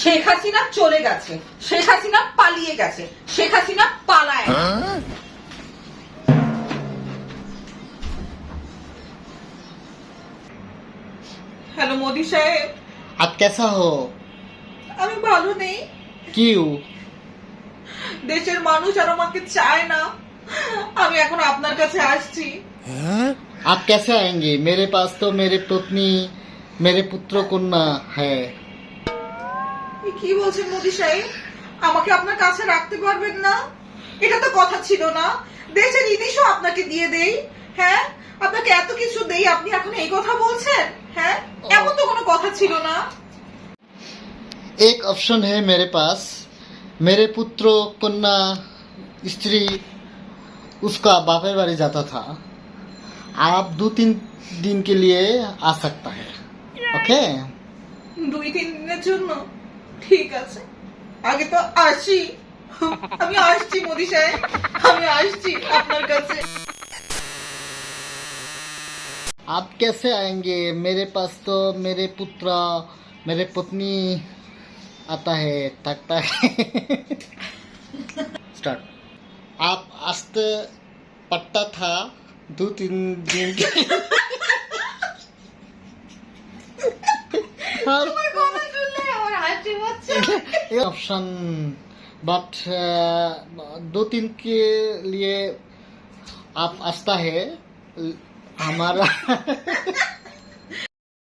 শেখ হাসিনা চলে গেছে শেখ হাসিনা পালিয়ে গেছে শেখ হাসিনা পালায় না। হ্যালো মোদি সাহেব आप कैसा हो আমি ভালো নেই क्यों দেশের মানুষ আর আমাকে চায় না আমি এখন আপনার কাছে আসছি आप कैसे आएंगे मेरे पास तो मेरे पत्नी मेरे पुत्र कन्या है এ কি বলছেন মোদি সাহেব আমাকে আপনার কাছে রাখতে পারবেন না এটা তো কথা ছিল না দেশের জিনিসও আপনাকে দিয়ে দেই হ্যাঁ আপনাকে এত কিছু দেই আপনি এখন এই কথা বলছেন হ্যাঁ এমন তো কোনো কথা ছিল না एक ऑप्शन है मेरे पास मेरे पुत्र कन्या स्त्री उसका बापे बाड़ी जाता था आप दो तीन दिन के लिए आ सकता है ओके দুই তিন দিনের জন্য ঠিক আছে আগে তো আসি আমি আসছি মোদি সাহেব আমি আসছি আপনার কাছে आप कैसे आएंगे मेरे पास तो मेरे पुत्र मेरे पत्नी आता है थकता है स्टार्ट आप आस्ते पट्टा था दो तीन दिन के ऑप्शन बट दो तीन के लिए आप आस्था है हमारा